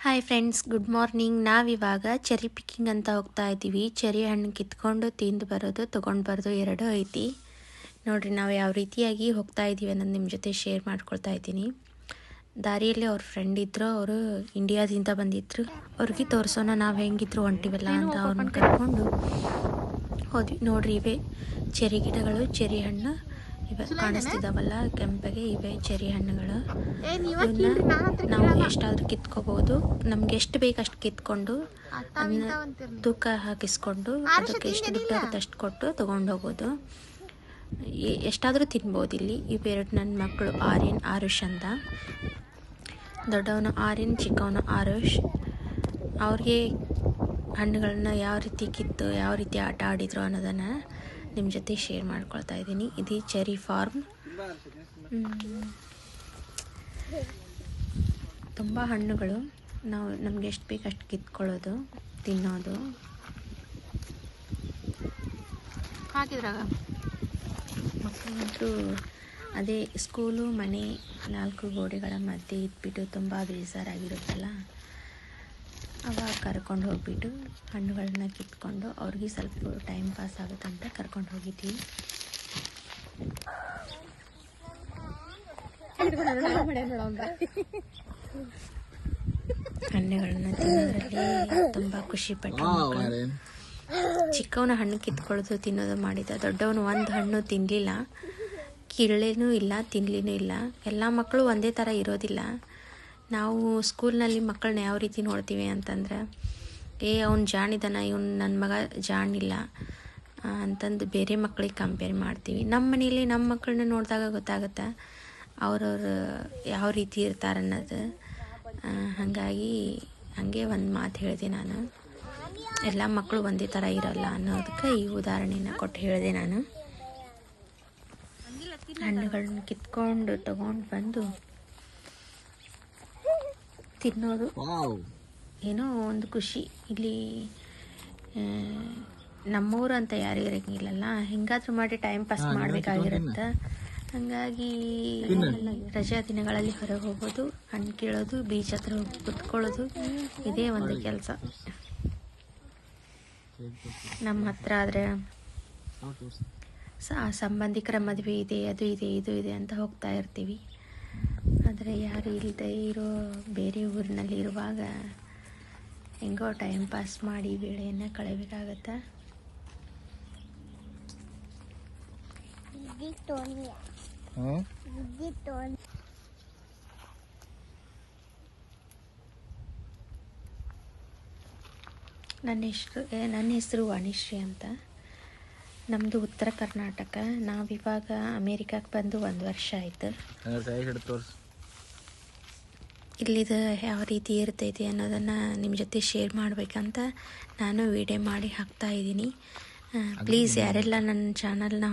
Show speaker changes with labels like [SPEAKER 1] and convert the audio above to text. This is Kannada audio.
[SPEAKER 1] ಹಾಯ್ ಫ್ರೆಂಡ್ಸ್ ಗುಡ್ ಮಾರ್ನಿಂಗ್ ನಾವಿವಾಗ ಚೆರಿ ಪಿಕ್ಕಿಂಗ್ ಅಂತ ಹೋಗ್ತಾ ಇದ್ದೀವಿ ಚೆರಿ ಹಣ್ಣು ಕಿತ್ಕೊಂಡು ತಿಂದು ಬರೋದು ತೊಗೊಂಡು ಬರೋದು ಎರಡೂ ಐತಿ. ನೋಡಿರಿ ನಾವು ಯಾವ ರೀತಿಯಾಗಿ ಹೋಗ್ತಾ ಇದ್ದೀವಿ ಅನ್ನೋದು ನಿಮ್ಮ ಜೊತೆ ಶೇರ್ ಮಾಡ್ಕೊಳ್ತಾ ಇದ್ದೀನಿ. ದಾರಿಯಲ್ಲಿ ಅವ್ರ ಫ್ರೆಂಡ್ ಇದ್ದರು ಅವರು ಇಂಡಿಯಾದಿಂದ ಬಂದಿದ್ರು. ಅವ್ರಿಗೆ ತೋರಿಸೋಣ ನಾವು ಹೆಂಗಿದ್ರು ಹೊಂಟಿವಲ್ಲ ಅಂತ ಅವ್ರನ್ನ ಕರ್ಕೊಂಡು ಹೋದ್ವಿ. ನೋಡ್ರಿ ಇವೆ ಚೆರಿ ಗಿಡಗಳು ಚೆರಿ ಹಣ್ಣು. ಇವೆ ಕಾಣಿಸ್ತಿದ್ದಾವಲ್ಲ ಕೆಂಪಗೆ ಇವೆ ಚೆರಿ ಹಣ್ಣುಗಳು. ನಾವು ಎಷ್ಟಾದ್ರೂ ಕಿತ್ಕೋಬಹುದು. ನಮ್ಗೆ ಎಷ್ಟು ಬೇಕು ಅಷ್ಟು ಕಿತ್ಕೊಂಡು ತೂಕ ಹಾಕಿಸ್ಕೊಂಡು ಅದಕ್ಕೆ ಎಷ್ಟು ದುಡ್ಡು ಆಗುತ್ತೆ ಅಷ್ಟು ಕೊಟ್ಟು ತಗೊಂಡು ಹೋಗೋದು ಎಷ್ಟಾದರೂ ಎಷ್ಟಾದ್ರೂ ತಿನ್ಬೋದು ಇಲ್ಲಿ. ಇವೆರಡು ನನ್ನ ಮಕ್ಕಳು ಆರ್ಯನ್ ಆರುಷ್ ಅಂತ. ದೊಡ್ಡವನು ಆರ್ಯನ್ ಚಿಕ್ಕವನು ಆರುಷ್. ಅವ್ರಿಗೆ ಹಣ್ಣುಗಳನ್ನ ಯಾವ ರೀತಿ ಕಿತ್ತು ಯಾವ ರೀತಿ ಆಟ ಆಡಿದ್ರು ಅನ್ನೋದನ್ನು ನಿಮ್ಮ ಜೊತೆ ಶೇರ್ ಮಾಡ್ಕೊಳ್ತಾ ಇದ್ದೀನಿ. ಇದು ಚೆರಿ ಫಾರ್ಮ್ ತುಂಬ ಹಣ್ಣುಗಳು. ನಾವು ನಮ್ಗೆ ಎಷ್ಟು ಬೇಕು ಅಷ್ಟು ಕಿತ್ಕೊಳ್ಳೋದು, ತಿನ್ನೋದು.
[SPEAKER 2] ಹಾಕಿದ್ರಾಗ
[SPEAKER 1] ಮಕ್ಕಳಂತೂ ಅದೇ ಸ್ಕೂಲು ಮನೆ ನಾಲ್ಕು ಗೋಡೆಗಳ ಮಧ್ಯೆ ಇದ್ಬಿಟ್ಟು ತುಂಬ ಬೇಜಾರಾಗಿರುತ್ತಲ್ಲ. ಅವಾಗ ಕರ್ಕೊಂಡು ಹೋಗ್ಬಿಟ್ಟು ಹಣ್ಣುಗಳನ್ನ ಕಿತ್ಕೊಂಡು ಅವ್ರಿಗೆ ಸ್ವಲ್ಪ ಟೈಮ್ ಪಾಸ್ ಆಗುತ್ತೆ ಅಂತ ಕರ್ಕೊಂಡು ಹೋಗಿದ್ದೀವಿ. ಹಣ್ಣುಗಳನ್ನ ತಿನ್ನೋದ್ರಲ್ಲಿ ತುಂಬ ಖುಷಿ ಪಟ್ಟು ಚಿಕ್ಕವನ ಹಣ್ಣು ಕಿತ್ಕೊಳ್ಳೋದು ತಿನ್ನೋದು ಮಾಡಿದ ದೊಡ್ಡವನು ಒಂದು ಹಣ್ಣು ತಿನ್ಲಿಲ್ಲ ಕಿರಳೇನೂ ಇಲ್ಲ ತಿನ್ಲಿನೂ ಇಲ್ಲ. ಎಲ್ಲ ಮಕ್ಕಳು ಒಂದೇ ಥರ ಇರೋದಿಲ್ಲ. ನಾವು ಸ್ಕೂಲ್ನಲ್ಲಿ ಮಕ್ಕಳನ್ನ ಯಾವ ರೀತಿ ನೋಡ್ತೀವಿ ಅಂತಂದ್ರೆ, ಏ, ಅವ್ನು ಜಾಣಿದಾನ, ಇವನು ನನ್ನ ಮಗ ಜಾಣಿಲ್ಲ ಅಂತಂದು ಬೇರೆ ಮಕ್ಕಳಿಗೆ ಕಂಪೇರ್ ಮಾಡ್ತೀವಿ. ನಮ್ಮ ಮನೇಲಿ ನಮ್ಮ ಮಕ್ಕಳನ್ನ ನೋಡಿದಾಗ ಗೊತ್ತಾಗುತ್ತೆ ಅವ್ರವ್ರು ಯಾವ ರೀತಿ ಇರ್ತಾರೆ ಅನ್ನೋದು. ಹಾಗಾಗಿ ಹಾಗೆ ಒಂದು ಮಾತು ಹೇಳಿದೆ ನಾನು. ಎಲ್ಲ ಮಕ್ಕಳು ಒಂದೇ ಥರ ಇರಲ್ಲ ಅನ್ನೋದಕ್ಕೆ ಈ ಉದಾಹರಣೆನ ಕೊಟ್ಟು ಹೇಳಿದೆ ನಾನು. ಹಣ್ಣುಗಳನ್ನ ಕಿತ್ಕೊಂಡು ತಗೊಂಡು ಬಂದು ತಿನ್ನೋದು. ಏನೋ ಒಂದು ಖುಷಿ. ಇಲ್ಲಿ ನಮ್ಮೂರು ಅಂತ ಯಾರು ಇರಂಗಿಲ್ಲಲ್ಲ ಹೆಂಗಾದ್ರೂ ಮಾಡಿ ಟೈಮ್ ಪಾಸ್ ಮಾಡಬೇಕಾಗಿರುತ್ತೆ. ಹಂಗಾಗಿ ರಜಾ ದಿನಗಳಲ್ಲಿ ಹೊರಗೆ ಹೋಗೋದು ಹಣ್ಣು ಕೀಳೋದು ಬೀಚ್ ಹತ್ರ ಹೋಗಿ ಕುತ್ಕೊಳ್ಳೋದು ಇದೇ ಒಂದು ಕೆಲಸ. ನಮ್ಮ ಹತ್ರ ಆದರೆ ಸಂಬಂಧಿಕರ ಮದುವೆ ಇದೆ ಅದು ಇದೆ ಇದು ಇದೆ ಅಂತ ಹೋಗ್ತಾ ಇರ್ತೀವಿ. ಆದರೆ ಯಾರು ಇಲ್ಲದೆ ಇರೋ ಬೇರೆ ಊರಿನಲ್ಲಿ ಇರುವಾಗ ಹೆಂಗೋ ಟೈಮ್ ಪಾಸ್ ಮಾಡಿ ವೇಳೆಯನ್ನು ಕಳೆಯಬೇಕಾಗತ್ತೆ ನನ್ನ ಹೆಸರು ಏ, ನನ್ನ ಹೆಸರು ವಾಣಿಶ್ರೀ ಅಂತ. ನಮ್ಮದು ಉತ್ತರ ಕರ್ನಾಟಕ. ನಾವಿವಾಗ ಅಮೇರಿಕಾಕ್ ಬಂದು ಒಂದು ವರ್ಷ ಆಯಿತು.
[SPEAKER 3] ತೋರ್ಸು.
[SPEAKER 1] ಇಲ್ಲಿದು ಯಾವ ರೀತಿ ಇರ್ತೈತಿ ಅನ್ನೋದನ್ನು ನಿಮ್ಮ ಜೊತೆ ಶೇರ್ ಮಾಡಬೇಕಂತ ನಾನು ವಿಡಿಯೋ ಮಾಡಿ ಹಾಕ್ತಾ ಇದ್ದೀನಿ. ಪ್ಲೀಸ್ ಯಾರೆಲ್ಲ ನನ್ನ ಚಾನಲ್ನ